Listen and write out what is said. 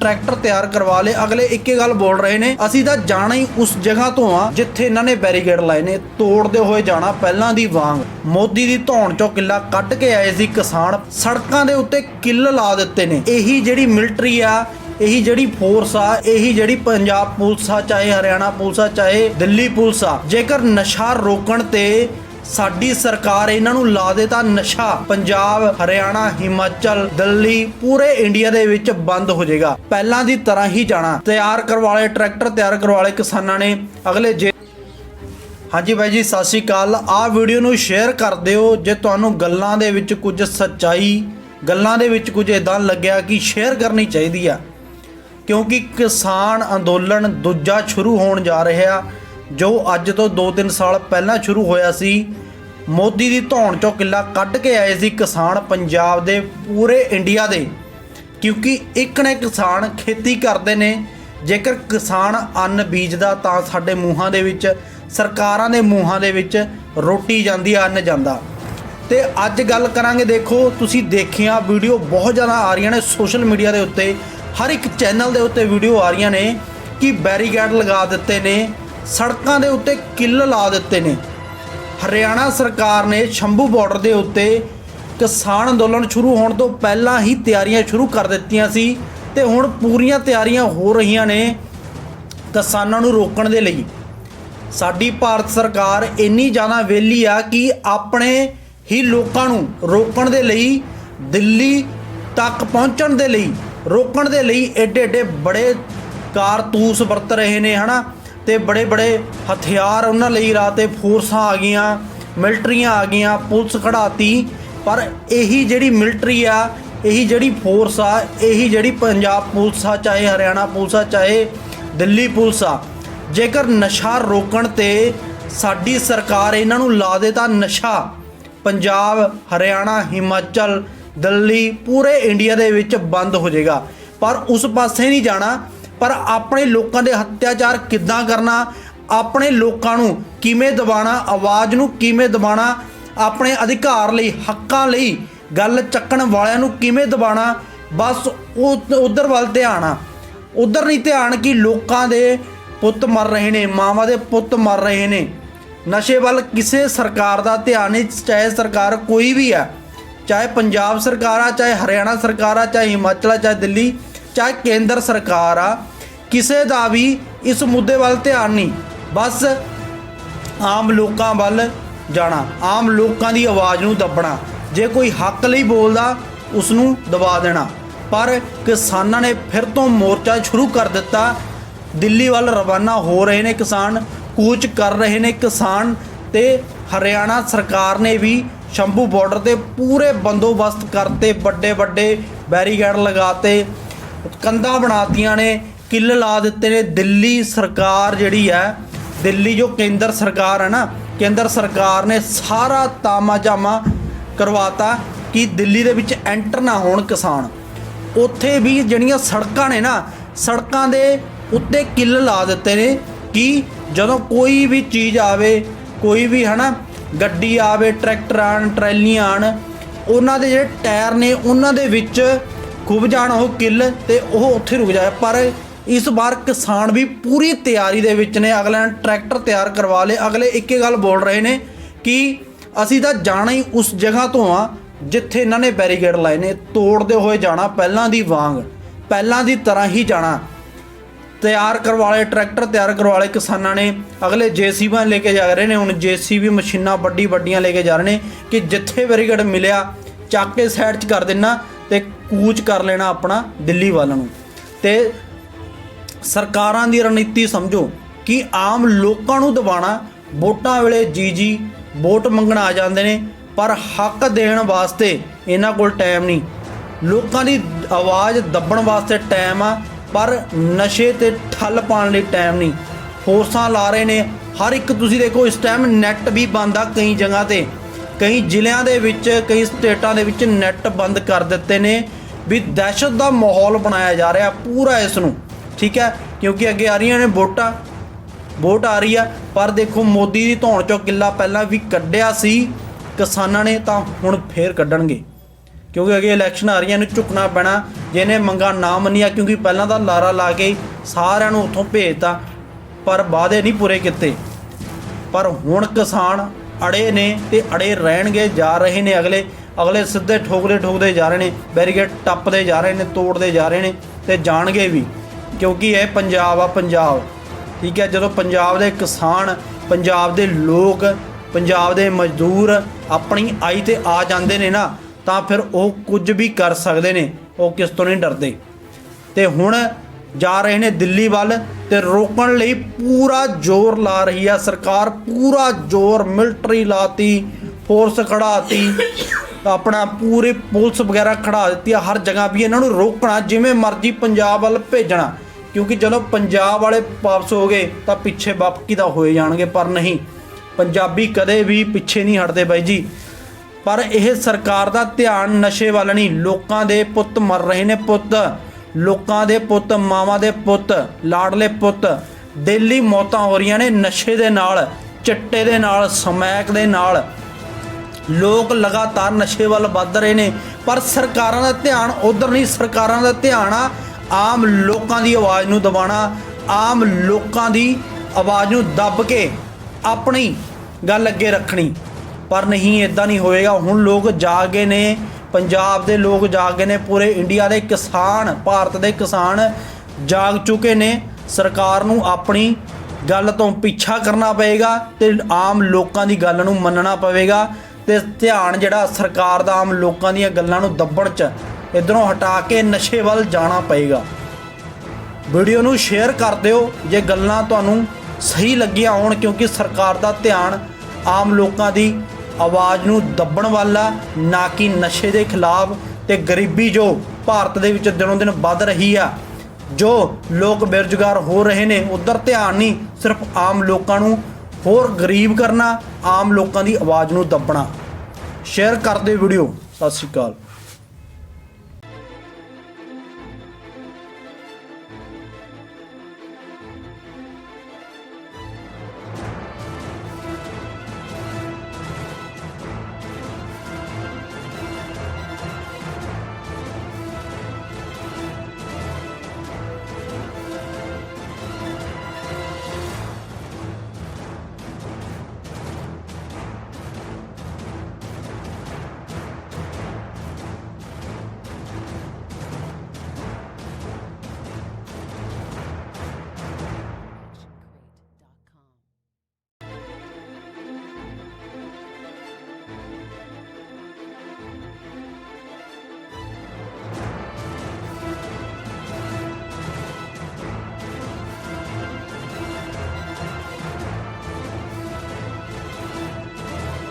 Tractor ਤਿਆਰ ਕਰਵਾ ਲਏ। ਅਗਲੇ ਇੱਕੇ ਗੱਲ ਬੋਲ ਰਹੇ ਨੇ, ਅਸੀਂ ਤਾਂ ਜਾਣਾ ਹੀ ਉਸ ਜਗ੍ਹਾ ਤੋਂ ਆ, ਜਿੱਥੇ ਇਹਨਾਂ ਨੇ ਬੈਰੀਕੇਡ ਲਾਏ ਨੇ, ਤੋੜਦੇ ਹੋਏ ਜਾਣਾ ਪਹਿਲਾਂ ਦੀ ਵਾਂਗ। ਮੋਦੀ ਦੀ ਧੌਣ ਚੋਂ ਕਿੱਲਾ ਕੱਢ ਕੇ ਆਏ ਸੀ ਕਿਸਾਨ, ਸੜਕਾਂ ਦੇ ਉੱਤੇ ਕਿੱਲ ਲਾ ਦਿੱਤੇ ਨੇ। ਇਹੀ ਜਿਹੜੀ ਮਿਲਟਰੀ ਆ, ਇਹੀ ਜਿਹੜੀ ਫੋਰਸ ਆ, ਇਹੀ ਜਿਹੜੀ ਪੰਜਾਬ ਪੁਲਿਸ ਆ, ਚਾਹੇ ਹਰਿਆਣਾ ਪੁਲਿਸ ਆ, ਚਾਹੇ ਦਿੱਲੀ ਪੁਲਿਸ ਆ, ਜੇਕਰ ਨਸ਼ਾ ਰੋਕਣ ਤੇ ਸਾਡੀ ਸਰਕਾਰ ਇਹਨਾਂ ਨੂੰ ਲਾ ਦੇ ਤਾਂ ਨਸ਼ਾ, ਪੰਜਾਬ, ਹਰਿਆਣਾ, ਹਿਮਾਚਲ, ਦਿੱਲੀ, ਪੂਰੇ ਇੰਡੀਆ ਦੇ ਵਿੱਚ ਬੰਦ ਹੋ ਜਾਏਗਾ। ਪਹਿਲਾਂ ਦੀ ਤਰ੍ਹਾਂ ਹੀ ਜਾਣਾ। ਤਿਆਰ ਕਰਵਾਲੇ ਟਰੈਕਟਰ ਤਿਆਰ ਕਰਵਾਲੇ ਕਿਸਾਨਾਂ ਨੇ। ਅਗਲੇ ਜੇ ਹਾਂਜੀ ਬਾਈ ਜੀ, ਸਤਿ ਸ਼੍ਰੀ ਅਕਾਲ। ਆਹ ਵੀਡੀਓ ਨੂੰ ਸ਼ੇਅਰ ਕਰ ਦਿਓ ਜੇ ਤੁਹਾਨੂੰ ਗੱਲਾਂ ਦੇ ਵਿੱਚ ਕੁਝ ਸੱਚਾਈ, ਗੱਲਾਂ ਦੇ ਵਿੱਚ ਕੁਝ ਇਦਾਂ ਲੱਗਿਆ ਕਿ ਸ਼ੇਅਰ ਕਰਨੀ ਚਾਹੀਦੀ ਆ। ਕਿਉਂਕਿ ਕਿਸਾਨ ਅੰਦੋਲਨ ਦੂਜਾ ਸ਼ੁਰੂ ਹੋਣ ਜਾ ਰਿਹਾ। ਜੋ ਅੱਜ ਤੋਂ 2-3 ਸਾਲ ਪਹਿਲਾਂ ਸ਼ੁਰੂ ਹੋਇਆ ਸੀ, ਮੋਦੀ ਦੀ ਧੌਣ ਚੋਂ ਕਿੱਲਾ ਕੱਢ ਕੇ ਆਏ ਸੀ ਕਿਸਾਨ ਪੰਜਾਬ ਦੇ ਪੂਰੇ ਇੰਡੀਆ ਦੇ। ਕਿਉਂਕਿ ਇੱਕ ਨੇ ਕਿਸਾਨ ਖੇਤੀ ਕਰਦੇ ਨੇ, ਜੇਕਰ ਕਿਸਾਨ ਅੰਨ ਬੀਜਦਾ ਤਾਂ ਸਾਡੇ ਮੂੰਹਾਂ ਦੇ ਵਿੱਚ, ਸਰਕਾਰਾਂ ਦੇ ਮੂੰਹਾਂ ਦੇ ਵਿੱਚ ਰੋਟੀ ਜਾਂਦੀ ਅੰਨ ਜਾਂਦਾ। ਤੇ ਅੱਜ ਗੱਲ ਕਰਾਂਗੇ, ਦੇਖੋ, ਤੁਸੀਂ ਦੇਖਿਆ ਵੀਡੀਓ ਬਹੁਤ ਜ਼ਿਆਦਾ ਆ ਰਹੀਆਂ ਨੇ ਸੋਸ਼ਲ ਮੀਡੀਆ ਦੇ ਉੱਤੇ। ਹਰ ਇੱਕ ਚੈਨਲ ਦੇ ਉੱਤੇ ਵੀਡੀਓ ਆ ਰਹੀਆਂ ਨੇ ਕਿ ਬੈਰੀਗੇਡ ਲਗਾ ਦਿੱਤੇ ਨੇ। ਸੜਕਾਂ ਦੇ ਉੱਤੇ ਕਿੱਲ ਲਾ ਦਿੱਤੇ ਨੇ। ਹਰਿਆਣਾ ਸਰਕਾਰ ਨੇ ਸ਼ੰਭੂ ਬਾਰਡਰ ਦੇ ਉੱਤੇ ਕਿਸਾਨ ਅੰਦੋਲਨ ਸ਼ੁਰੂ ਹੋਣ ਤੋਂ ਪਹਿਲਾਂ ਹੀ ਤਿਆਰੀਆਂ ਸ਼ੁਰੂ ਕਰ ਦਿੱਤੀਆਂ ਸੀ ਤੇ ਹੁਣ ਪੂਰੀਆਂ ਤਿਆਰੀਆਂ ਹੋ ਰਹੀਆਂ ਨੇ ਕਿਸਾਨਾਂ ਨੂੰ ਰੋਕਣ ਦੇ ਲਈ। ਸਾਡੀ ਭਾਰਤ ਸਰਕਾਰ ਇੰਨੀ ਜ਼ਿਆਦਾ ਵਿਹਲੀ ਆ ਕਿ ਆਪਣੇ ਹੀ ਲੋਕਾਂ ਨੂੰ ਰੋਕਣ ਦੇ ਲਈ, ਦਿੱਲੀ ਤੱਕ ਪਹੁੰਚਣ ਦੇ ਲਈ, ਰੋਕਣ ਦੇ ਲਈ ਐਡੇ ਐਡੇ ਬੜੇ ਕਾਰਤੂਸ ਵਰਤ ਰਹੇ ਨੇ, ਹਨਾ? ਤੇ ਬੜੇ ਬੜੇ ਹਥਿਆਰ ਉਹਨਾਂ ਲਈ ਰਾਤੇ ਫੋਰਸਾਂ ਆ ਗਈਆਂ, ਮਿਲਟਰੀਆਂ ਆ ਗਈਆਂ, ਪੁਲਿਸ ਖੜਾਤੀ ਪਰ ਇਹੀ ਜਿਹੜੀ ਮਿਲਟਰੀ ਆ, ਇਹੀ ਜਿਹੜੀ ਫੋਰਸ ਆ, ਇਹੀ ਜਿਹੜੀ ਪੰਜਾਬ ਪੁਲਿਸ ਆ, ਚਾਹੇ ਹਰਿਆਣਾ ਪੁਲਿਸ ਆ, ਚਾਹੇ ਦਿੱਲੀ ਪੁਲਿਸ ਆ, ਜੇਕਰ ਨਸ਼ਾ ਰੋਕਣ ਤੇ ਸਾਡੀ ਸਰਕਾਰ ਇਹਨਾਂ ਨੂੰ ਲਾ ਦੇ ਤਾਂ ਨਸ਼ਾ ਪੰਜਾਬ, ਹਰਿਆਣਾ, ਹਿਮਾਚਲ, ਦਿੱਲੀ, ਪੂਰੇ ਇੰਡੀਆ ਦੇ ਵਿੱਚ ਬੰਦ ਹੋ ਜਾਏਗਾ। ਪਰ ਉਸ ਪਾਸੇ ਨਹੀਂ ਜਾਣਾ ਪਰ ਆਪਣੇ ਲੋਕਾਂ ਦੇ ਹੱਤਿਆਚਾਰ ਕਿੱਦਾਂ ਕਰਨਾ? ਆਪਣੇ ਲੋਕਾਂ ਨੂੰ ਕਿਵੇਂ ਦਬਾਣਾ ਆਵਾਜ਼ ਨੂੰ ਕਿਵੇਂ ਦਬਾਣਾ ਆਪਣੇ ਅਧਿਕਾਰ ਲਈ, ਹੱਕਾਂ ਲਈ ਗੱਲ ਚੱਕਣ ਵਾਲਿਆਂ ਨੂੰ ਕਿਵੇਂ ਦਬਾਣਾ ਬਸ ਉਹ ਉਧਰ ਵੱਲ ਧਿਆਨ ਆ। ਉਧਰ ਨਹੀਂ ਧਿਆਨ ਕਿ ਲੋਕਾਂ ਦੇ ਪੁੱਤ ਮਰ ਰਹੇ ਨੇ, ਮਾਵਾਂ ਦੇ ਪੁੱਤ ਮਰ ਰਹੇ ਨੇ। ਨਸ਼ੇ ਵੱਲ ਕਿਸੇ ਸਰਕਾਰ ਦਾ ਧਿਆਨ ਨਹੀਂ, ਚਾਹੇ ਸਰਕਾਰ ਕੋਈ ਵੀ ਆ। ਚਾਹੇ ਪੰਜਾਬ ਸਰਕਾਰ ਆ, ਚਾਹੇ ਹਰਿਆਣਾ ਸਰਕਾਰ ਆ, ਚਾਹੇ ਹਿਮਾਚਲ ਆ, ਚਾਹੇ ਦਿੱਲੀ, ਚਾਹੇ ਕੇਂਦਰ ਸਰਕਾਰ ਆ। ਕਿਸੇ ਦਾ ਵੀ ਇਸ ਮੁੱਦੇ ਵੱਲ ਧਿਆਨ ਨਹੀਂ। ਬਸ ਆਮ ਲੋਕਾਂ ਵੱਲ ਜਾਣਾ, ਆਮ ਲੋਕਾਂ ਦੀ ਆਵਾਜ਼ ਨੂੰ ਦੱਬਣਾ। ਜੇ ਕੋਈ ਹੱਕ ਲਈ ਬੋਲਦਾ ਉਸ ਨੂੰ ਦਬਾ ਦੇਣਾ। ਪਰ ਕਿਸਾਨਾਂ ਨੇ ਫਿਰ ਤੋਂ ਮੋਰਚਾ ਸ਼ੁਰੂ ਕਰ ਦਿੱਤਾ। ਦਿੱਲੀ ਵੱਲ ਰਵਾਨਾ ਹੋ ਰਹੇ ਨੇ ਕਿਸਾਨ, ਕੂਚ ਕਰ ਰਹੇ ਨੇ ਕਿਸਾਨ ਤੇ ਹਰਿਆਣਾ ਸਰਕਾਰ ਨੇ ਵੀ ਸ਼ੰਭੂ ਬਾਰਡਰ ਤੇ ਪੂਰੇ ਬੰਦੋਬਸਤ ਕਰਤੇ ਵੱਡੇ ਵੱਡੇ ਬੈਰੀਕੇਡ ਲਗਾਤੇ, ਕੰਧਾਂ ਬਣਾਤੀਆਂ ਨੇ। ਕਿੱਲ ਲਾ ਦਿੱਤੇ ਨੇ ਦਿੱਲੀ ਸਰਕਾਰ ਜਿਹੜੀ ਹੈ, ਦਿੱਲੀ ਜੋ ਕੇਂਦਰ ਸਰਕਾਰ ਹੈ ਨਾ, ਕੇਂਦਰ ਸਰਕਾਰ ਨੇ ਸਾਰਾ ਤਾਮਾ ਜਾਮਾ ਕਰਵਾਤਾ ਕਿ ਦਿੱਲੀ ਦੇ ਵਿੱਚ ਐਂਟਰ ਨਾ ਹੋਣ ਕਿਸਾਨ। ਉੱਥੇ ਵੀ ਜਿਹੜੀਆਂ ਸੜਕਾਂ ਨੇ ਨਾ, ਸੜਕਾਂ ਦੇ ਉੱਤੇ ਕਿੱਲ ਲਾ ਦਿੱਤੇ ਨੇ ਕਿ ਜਦੋਂ ਕੋਈ ਵੀ ਚੀਜ਼ ਆਵੇ, ਕੋਈ ਵੀ ਹਨਾ, ਗੱਡੀ ਆਵੇ, ਟਰੈਕਟਰ ਆਣ, ਟਰੈਲੀਆਂ ਆਣ, ਉਹਨਾਂ ਦੇ ਜਿਹੜੇ ਟਾਇਰ ਨੇ, ਉਹਨਾਂ ਦੇ ਵਿੱਚ ਖੁੱਭ ਜਾਣ ਉਹ ਕਿੱਲ ਤੇ ਉਹ ਉੱਥੇ ਰੁਕ ਜਾਏ। ਪਰ ਇਸ ਵਾਰ ਕਿਸਾਨ ਵੀ ਪੂਰੀ ਤਿਆਰੀ ਦੇ ਵਿੱਚ ਨੇ। ਅਗਲੇ ਨੇ ਟਰੈਕਟਰ ਤਿਆਰ ਕਰਵਾ ਲਏ। ਅਗਲੇ ਇੱਕੇ ਗੱਲ ਬੋਲ ਰਹੇ ਨੇ ਕਿ ਅਸੀਂ ਤਾਂ ਜਾਣਾ ਹੀ ਉਸ ਜਗ੍ਹਾ ਤੋਂ ਆ ਜਿੱਥੇ ਇਹਨਾਂ ਨੇ ਬੈਰੀਕੇਡ ਲਾਏ ਨੇ। ਤੋੜਦੇ ਹੋਏ ਜਾਣਾ, ਪਹਿਲਾਂ ਦੀ ਵਾਂਗ, ਪਹਿਲਾਂ ਦੀ ਤਰ੍ਹਾਂ ਹੀ ਜਾਣਾ। ਤਿਆਰ ਕਰਵਾਲੇ ਟਰੈਕਟਰ ਤਿਆਰ ਕਰਵਾਲੇ ਕਿਸਾਨਾਂ ਨੇ। ਅਗਲੇ ਜੀਸੀਬੀਆਂ ਲੈ ਕੇ ਜਾ ਰਹੇ ਨੇ। ਹੁਣ ਜੀਸੀਬੀ ਮਸ਼ੀਨਾਂ ਵੱਡੀ ਵੱਡੀਆਂ ਲੈ ਕੇ ਜਾ ਰਹੇ ਨੇ ਕਿ ਜਿੱਥੇ ਬੈਰੀਕੇਡ ਮਿਲਿਆ, ਚੱਕ ਕੇ ਸਾਈਡ 'ਚ ਕਰ ਦੇਣਾ ਤੇ ਕੂਚ ਕਰ ਲੈਣਾ ਆਪਣਾ ਦਿੱਲੀ ਵੱਲ ਨੂੰ। ਤੇ ਸਰਕਾਰਾਂ ਦੀ ਰਣਨੀਤੀ ਸਮਝੋ ਕਿ ਆਮ ਲੋਕਾਂ ਨੂੰ ਦਬਾਣਾ ਵੋਟਾਂ ਵੇਲੇ ਜੀ ਜੀ ਵੋਟ ਮੰਗਣ ਆ ਜਾਂਦੇ ਨੇ, ਪਰ ਹੱਕ ਦੇਣ ਵਾਸਤੇ ਇਹਨਾਂ ਕੋਲ ਟਾਈਮ ਨਹੀਂ। ਲੋਕਾਂ ਦੀ ਆਵਾਜ਼ ਦੱਬਣ ਵਾਸਤੇ ਟਾਈਮ ਆ, ਪਰ ਨਸ਼ੇ ਤੇ ਠੱਲ ਪਾਉਣ ਲਈ ਟਾਈਮ ਨਹੀਂ। ਫੋਰਸਾਂ ਲਾ ਰਹੇ ਨੇ, ਹਰ ਇੱਕ ਤੁਸੀਂ ਦੇਖੋ, ਇਸ ਟਾਈਮ ਨੈਟ ਵੀ ਬੰਦ ਆ ਕਈ ਜਗ੍ਹਾ ਤੇ। ਕਈ ਜ਼ਿਲ੍ਹਿਆਂ ਦੇ ਵਿੱਚ, ਕਈ ਸਟੇਟਾਂ ਦੇ ਵਿੱਚ ਨੈਟ ਬੰਦ ਕਰ ਦਿੱਤੇ ਨੇ ਵੀ ਦਹਿਸ਼ਤ ਦਾ ਮਾਹੌਲ ਬਣਾਇਆ ਜਾ ਰਿਹਾ ਪੂਰਾ ਇਸ ਨੂੰ। ਠੀਕ ਹੈ? ਕਿਉਂਕਿ ਅੱਗੇ ਆ ਰਹੀਆਂ ਨੇ ਵੋਟਾਂ। ਵੋਟ ਆ ਰਹੀ ਆ, ਪਰ ਦੇਖੋ ਮੋਦੀ ਦੀ ਧੌਣ ਚੋਂ ਕਿੱਲਾ ਪਹਿਲਾਂ ਵੀ ਕੱਢਿਆ ਸੀ, ਕਿਸਾਨਾਂ ਨੇ ਤਾਂ ਹੁਣ ਫੇਰ ਕੱਢਣਗੇ। ਕਿਉਂਕਿ ਅੱਗੇ ਇਲੈਕਸ਼ਨ ਆ ਰਹੀਆਂ ਨੂੰ, ਝੁਕਣਾ ਪੈਣਾ, ਜਿਹਨੇ ਮੰਗਾ ਨਾ ਮੰਨੀਆਂ, ਕਿਉਂਕਿ ਪਹਿਲਾਂ ਤਾਂ ਲਾਰਾ ਲਾ ਕੇ ਸਾਰਿਆਂ ਨੂੰ ਉੱਥੋਂ ਭੇਜਤਾ, ਪਰ ਵਾਅਦੇ ਨਹੀਂ ਪੂਰੇ ਕੀਤੇ। ਪਰ ਹੁਣ ਕਿਸਾਨ ਅੜੇ ਨੇ ਤੇ ਅੜੇ ਰਹਿਣਗੇ, ਜਾ ਰਹੇ ਨੇ ਅਗਲੇ। ਅਗਲੇ ਸਿੱਧੇ ਠੋਕਦੇ ਠੋਕਦੇ ਜਾ ਰਹੇ ਨੇ ਬੈਰੀਗੇਡ ਟੱਪਦੇ ਜਾ ਰਹੇ ਨੇ, ਤੋੜਦੇ ਜਾ ਰਹੇ ਨੇ ਤੇ ਜਾਣਗੇ ਵੀ। ਕਿਉਂਕਿ ਇਹ ਪੰਜਾਬ ਆ, ਪੰਜਾਬ। ਠੀਕ ਹੈ, ਜਦੋਂ ਪੰਜਾਬ ਦੇ ਕਿਸਾਨ, ਪੰਜਾਬ ਦੇ ਲੋਕ, ਪੰਜਾਬ ਦੇ ਮਜ਼ਦੂਰ ਆਪਣੀ ਆਈ ਤੇ ਆ ਜਾਂਦੇ ਨੇ ਨਾ, ਤਾਂ ਫਿਰ ਉਹ ਕੁਝ ਵੀ ਕਰ ਸਕਦੇ ਨੇ, ਉਹ ਕਿਸ ਤੋਂ ਨਹੀਂ ਡਰਦੇ। ਤੇ ਹੁਣ ਜਾ ਰਹੇ ਨੇ ਦਿੱਲੀ ਵੱਲ ਤੇ ਰੋਕਣ ਲਈ ਪੂਰਾ ਜ਼ੋਰ ਲਾ ਰਹੀ ਆ ਸਰਕਾਰ, ਪੂਰਾ ਜ਼ੋਰ ਮਿਲਟਰੀ ਲਾਤੀ, ਫੋਰਸ ਖੜਾਤੀ ਆਪਣਾ ਪੂਰੇ ਪੁਲਿਸ ਵਗੈਰਾ ਖੜਾ ਦਿੱਤੀ ਆ, ਹਰ ਜਗ੍ਹਾ ਵੀ ਇਹਨਾਂ ਨੂੰ ਰੋਕਣਾ, ਜਿਵੇਂ ਮਰਜ਼ੀ ਪੰਜਾਬ ਵੱਲ ਭੇਜਣਾ। ਕਿਉਂਕਿ ਜਦੋਂ ਪੰਜਾਬ ਵਾਲੇ ਵਾਪਸ ਹੋ ਗਏ ਤਾਂ ਪਿੱਛੇ ਬਾਕੀ ਦਾ ਹੋਏ ਜਾਣਗੇ, ਪਰ ਨਹੀਂ। ਪੰਜਾਬੀ ਕਦੇ ਵੀ ਪਿੱਛੇ ਨਹੀਂ ਹਟਦੇ ਬਾਈ ਜੀ। ਪਰ ਇਹ ਸਰਕਾਰ ਦਾ ਧਿਆਨ ਨਸ਼ੇ ਵੱਲ ਨਹੀਂ, ਲੋਕਾਂ ਦੇ ਪੁੱਤ ਮਰ ਰਹੇ ਨੇ ਪੁੱਤ। ਲੋਕਾਂ ਦੇ ਪੁੱਤ, ਮਾਵਾਂ ਦੇ ਪੁੱਤ, ਲਾਡਲੇ ਪੁੱਤ। ਡੇਲੀ ਮੌਤਾਂ ਹੋ ਰਹੀਆਂ ਨੇ ਨਸ਼ੇ ਦੇ ਨਾਲ, ਚਿੱਟੇ ਦੇ ਨਾਲ, ਸਮੈਕ ਦੇ ਨਾਲ। ਲੋਕ ਲਗਾਤਾਰ ਨਸ਼ੇ ਵੱਲ ਵੱਧ ਰਹੇ ਨੇ, ਪਰ ਸਰਕਾਰਾਂ ਦਾ ਧਿਆਨ ਉਧਰ ਨਹੀਂ, ਸਰਕਾਰਾਂ ਦਾ ਧਿਆਨ ਆ ਆਮ ਲੋਕਾਂ ਦੀ ਆਵਾਜ਼ ਨੂੰ ਦਬਾਉਣਾ, ਆਮ ਲੋਕਾਂ ਦੀ ਆਵਾਜ਼ ਨੂੰ ਦੱਬ ਕੇ ਆਪਣੀ ਗੱਲ ਅੱਗੇ ਰੱਖਣੀ। ਪਰ ਨਹੀਂ ਇਦਾਂ ਨਹੀਂ ਹੋਏਗਾ। ਹੁਣ ਲੋਕ ਜਾਗੇ ਨੇ, ਪੰਜਾਬ ਦੇ ਲੋਕ ਜਾਗੇ ਨੇ, ਪੂਰੇ ਇੰਡੀਆ ਦੇ ਕਿਸਾਨ, ਭਾਰਤ ਦੇ ਕਿਸਾਨ ਜਾਗ ਚੁੱਕੇ ਨੇ। ਸਰਕਾਰ ਨੂੰ ਆਪਣੀ ਗੱਲ ਤੋਂ ਪਿੱਛਾ ਕਰਨਾ ਪਏਗਾ ਤੇ ਆਮ ਲੋਕਾਂ ਦੀ ਗੱਲ ਨੂੰ ਮੰਨਣਾ ਪਵੇਗਾ ਤੇ ਧਿਆਨ ਜਿਹੜਾ ਸਰਕਾਰ ਦਾ ਆਮ ਲੋਕਾਂ ਦੀਆਂ ਗੱਲਾਂ ਨੂੰ ਦੱਬਣ ਚ ਇਧਰੋਂ ਹਟਾ ਕੇ ਨਸ਼ੇ ਵੱਲ ਜਾਣਾ ਪਏਗਾ। ਵੀਡੀਓ ਨੂੰ ਸ਼ੇਅਰ ਕਰ ਦਿਓ ਜੇ ਗੱਲਾਂ ਤੁਹਾਨੂੰ ਸਹੀ ਲੱਗੀਆਂ ਹੋਣ, ਕਿਉਂਕਿ ਸਰਕਾਰ ਦਾ ਧਿਆਨ ਆਮ ਲੋਕਾਂ ਦੀ ਆਵਾਜ਼ ਨੂੰ ਦੱਬਣ ਵਾਲਾ, ਨਾ ਕਿ ਨਸ਼ੇ ਦੇ ਖਿਲਾਫ ਤੇ ਗਰੀਬੀ ਜੋ ਭਾਰਤ ਦੇ ਵਿੱਚ ਦਿਨੋਂ ਦਿਨ ਵੱਧ ਰਹੀ ਆ, ਜੋ ਲੋਕ ਬੇਰੁਜ਼ਗਾਰ ਹੋ ਰਹੇ ਨੇ, ਉਧਰ ਧਿਆਨ ਨਹੀਂ ਸਿਰਫ ਆਮ ਲੋਕਾਂ ਨੂੰ ਹੋਰ ਗਰੀਬ ਕਰਨਾ, ਆਮ ਲੋਕਾਂ ਦੀ ਆਵਾਜ਼ ਨੂੰ ਦੱਬਣਾ। ਸ਼ੇਅਰ ਕਰ ਦਿਓ ਵੀਡੀਓ। ਸਤਿ ਸ਼੍ਰੀ ਅਕਾਲ।